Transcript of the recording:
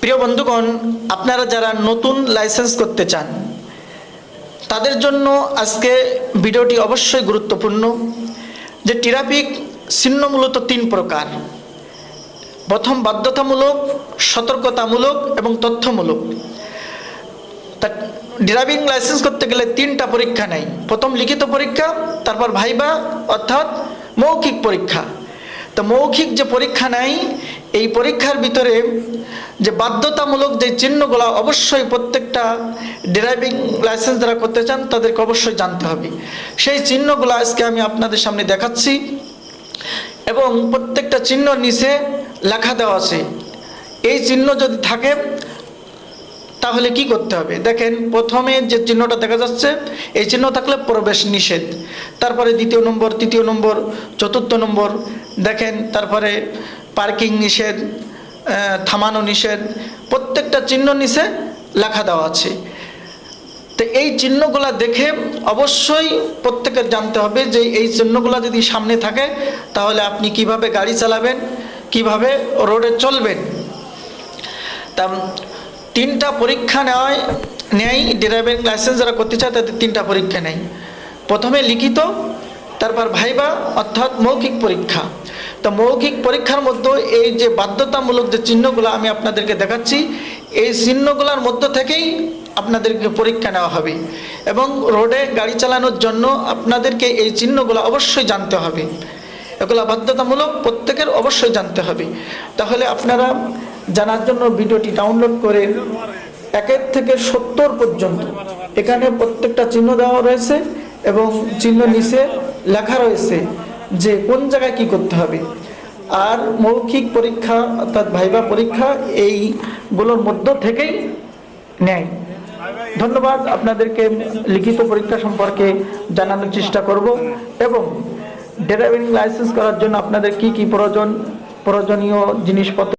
প্রিয় বন্ধুগণ, আপনারা যারা নতুন লাইসেন্স করতে চান, তাদের জন্য আজকে ভিডিওটি অবশ্যই গুরুত্বপূর্ণ, যে ট্রাফিক চিহ্ন মূলত তিন প্রকার। প্রথম বাধ্যতামূলক, সতর্কতামূলক এবং তথ্যমূলক। তা ড্রাইভিং লাইসেন্স করতে গেলে তিনটা পরীক্ষা নেই। প্রথম লিখিত পরীক্ষা, তারপর ভাইবা, অর্থাৎ মৌখিক পরীক্ষা। তো মৌখিক যে পরীক্ষা নেয় এই পরীক্ষার ভিতরে যে বাধ্যতামূলক যে চিহ্নগুলো অবশ্যই প্রত্যেকটা ড্রাইভিং লাইসেন্স যারা করতে চান, তাদেরকে অবশ্যই জানতে হবে। সেই চিহ্নগুলো আজকে আমি আপনাদের সামনে দেখাচ্ছি এবং প্রত্যেকটা চিহ্ন নিচে লেখা দেওয়া আছে। এই চিহ্ন যদি থাকে, তাহলে কি করতে হবে? দেখেন, প্রথমে যে চিহ্নটা দেখা যাচ্ছে, এই চিহ্ন থাকলে প্রবেশ নিষেধ। তারপরে দ্বিতীয় নম্বর, তৃতীয় নম্বর, চতুর্থ নম্বর, দেখেন, তারপরে পার্কিং নিষেধ থামানো নিষেধ, প্রত্যেকটা চিহ্ন নিচে লেখা দেওয়া আছে। তো এই চিহ্নগুলা দেখে অবশ্যই প্রত্যেকের জানতে হবে যে এই চিহ্নগুলা যদি সামনে থাকে, তাহলে আপনি কীভাবে গাড়ি চালাবেন, কীভাবে রোডে চলবেন। তা তিনটা পরীক্ষা নেওয়ায় নেয়, ড্রাইভিং লাইসেন্স যারা করতে চায়, তাদের তিনটা পরীক্ষা নেয়। প্রথমে লিখিত, তারপর ভাইবা, অর্থাৎ মৌখিক পরীক্ষা। তো মৌখিক পরীক্ষার মধ্যে এই যে বাধ্যতামূলক যে চিহ্নগুলো আমি আপনাদেরকে দেখাচ্ছি, এই চিহ্নগুলোর মধ্য থেকেই আপনাদেরকে পরীক্ষা নেওয়া হবে এবং রোডে গাড়ি চালানোর জন্য আপনাদেরকে এই চিহ্নগুলো অবশ্যই জানতে হবে। এগুলো বাধ্যতামূলক প্রত্যেকের অবশ্যই জানতে হবে। তাহলে আপনারা জানার জন্য ভিডিওটি ডাউনলোড করে একের থেকে সত্তর পর্যন্ত এখানে প্রত্যেকটা চিহ্ন দেওয়া রয়েছে এবং চিহ্ন নিচে লেখা রয়েছে যে কোন জায়গায় কি করতে হবে। আর মৌখিক পরীক্ষা অর্থাৎ ভাইবা পরীক্ষা এইগুলোর মধ্য থেকেই নেয়। ধন্যবাদ আপনাদেরকে লিখিত পরীক্ষা সম্পর্কে জানানোর চেষ্টা করব এবং ড্রাইভিং লাইসেন্স করার জন্য আপনাদের কি কি প্রয়োজন প্রয়োজনীয় জিনিসপত্র